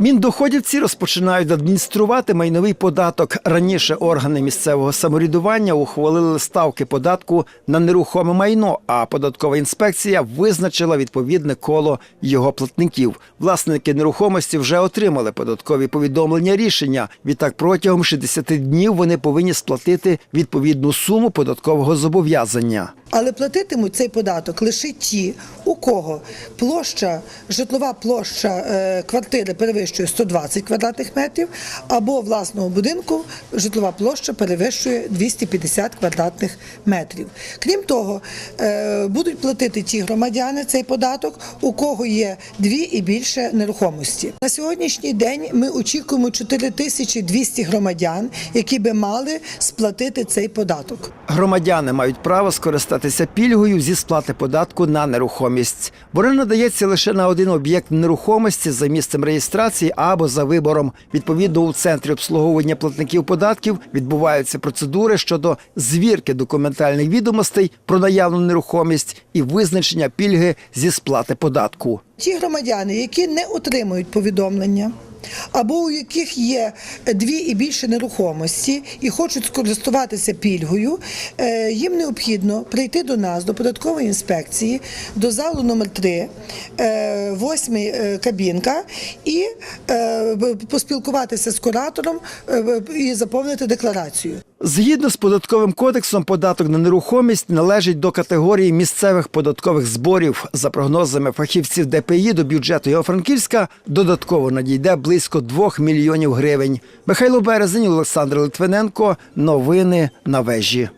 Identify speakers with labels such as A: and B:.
A: Міндоходівці розпочинають адмініструвати майновий податок. Раніше органи місцевого самоврядування ухвалили ставки податку на нерухоме майно, а податкова інспекція визначила відповідне коло його платників. Власники нерухомості вже отримали податкові повідомлення рішення. Відтак протягом 60 днів вони повинні сплатити відповідну суму податкового зобов'язання.
B: Але платитимуть цей податок лише ті, у кого площа, житлова площа е, квартири перевищує 120 квадратних метрів, або власного будинку житлова площа перевищує 250 квадратних метрів. Крім того, е, будуть платити ті громадяни цей податок, у кого є дві і більше нерухомості. На сьогоднішній день ми очікуємо 4200 громадян, які би мали сплатити цей податок.
A: Громадяни мають право скористатися пільгою зі сплати податку на нерухомість. Вона надається лише на один об'єкт нерухомості за місцем реєстрації або за вибором. Відповідно, у центрі обслуговування платників податків відбуваються процедури щодо звірки документальних відомостей про наявну нерухомість і визначення пільги зі сплати податку.
B: Ті громадяни, які не отримують повідомлення, або у яких є дві і більше нерухомості і хочуть скористуватися пільгою, е, їм необхідно прийти до нас, до податкової інспекції, до залу номер 3 восьмий е, кабінка, і е, поспілкуватися з куратором е, і заповнити декларацію.
A: Згідно з податковим кодексом, податок на нерухомість належить до категорії місцевих податкових зборів. За прогнозами фахівців ДПІ до бюджету Івано-Франківська додатково надійде близько 2 мільйонів гривень. Михайло Березень, Олександр Литвиненко. Новини на вежі.